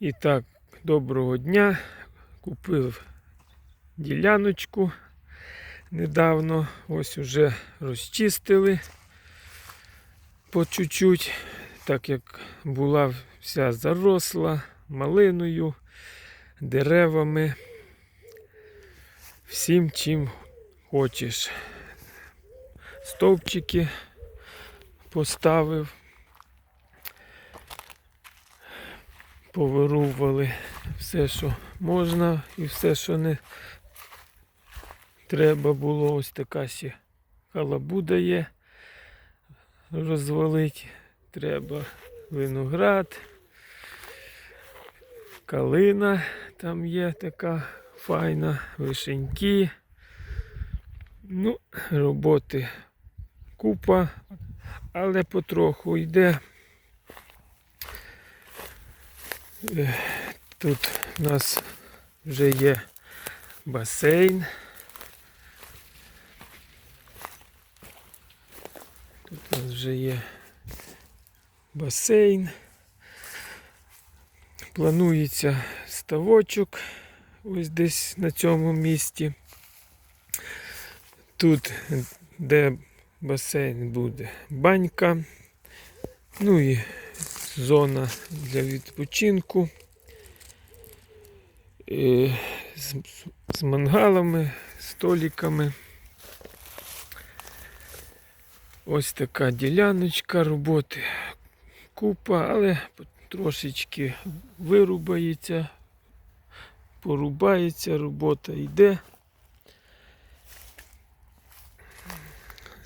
І так, доброго дня. Купив діляночку недавно. Ось уже розчистили по чуть-чуть, так як була вся заросла малиною, деревами. Всім чим хочеш. Стовпчики поставив. Повирували все, що можна, і все, що не треба було. Ось така ще халабуда є. Розвалити. Треба виноград, калина там є така файна, вишеньки. Ну, роботи купа, але потроху йде. Тут у нас вже є басейн. Тут у нас вже є басейн. Планується ставочок ось десь на цьому місці. Тут, де басейн буде банька. Ну і зона для відпочинку. Е, З, мангалами, столиками. Ось така діляночка роботи. Купа, але трошечки вирубається, порубається, робота йде.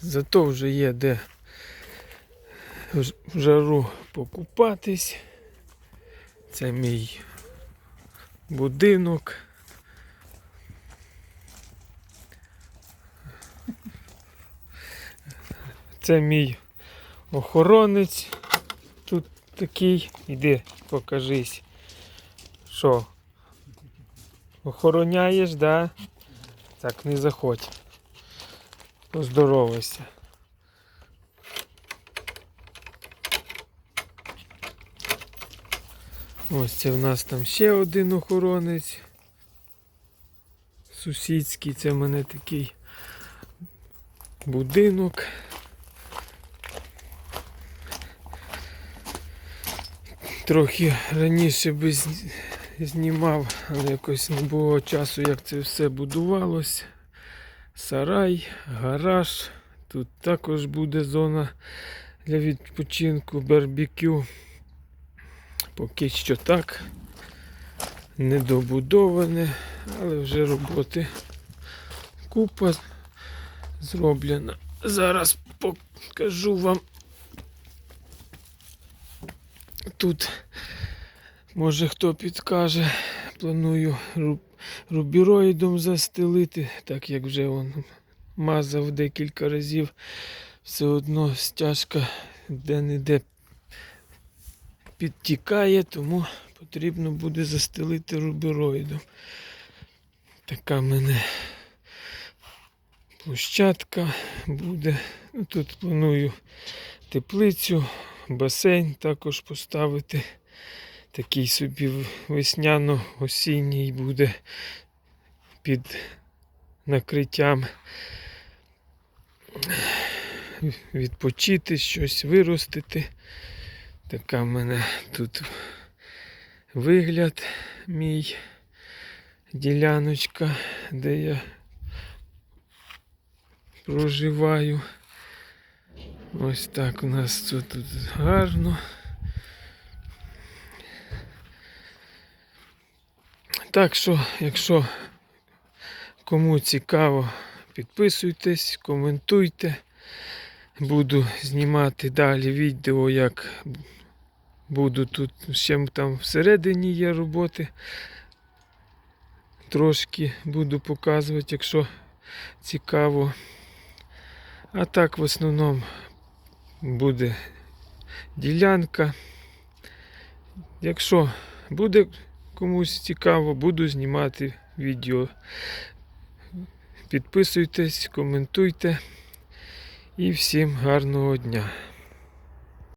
Зато вже є де в жару покупатись. Це мій будинок. Це мій охоронець. Тут такий. Іди, покажись. Що? Охороняєш, да? Так, не заходь. Поздоровайся. Ось це в нас там ще один охоронець. Сусідський, це в мене такий будинок. Трохи раніше би знімав, але якось не було часу, як це все будувалось. Сарай, гараж. Тут також буде зона для відпочинку, барбекю. Поки що так. Недобудоване, але вже роботи купа зроблена. Зараз покажу вам. Тут, може хто підкаже, планую рубіроїдом застелити, так як вже он мазав декілька разів. Все одно стяжка де-не-де підтікає, тому потрібно буде застелити рубероїдом. Така в мене площадка буде. Ну, Тут планую теплицю, басейн також поставити. Такий собі весняно-осінній буде під накриттям. Відпочити, щось виростити. Така в мене тут вигляд мій діляночка, де я проживаю. Ось так у нас тут, тут гарно. Так що, якщо кому цікаво, підписуйтесь, коментуйте. Буду знімати далі відео, як буду тут ще там всередині є роботи. Трошки буду показувати, якщо цікаво. А так в основному буде ділянка. Якщо буде комусь цікаво, буду знімати відео. Підписуйтесь, коментуйте і всім гарного дня.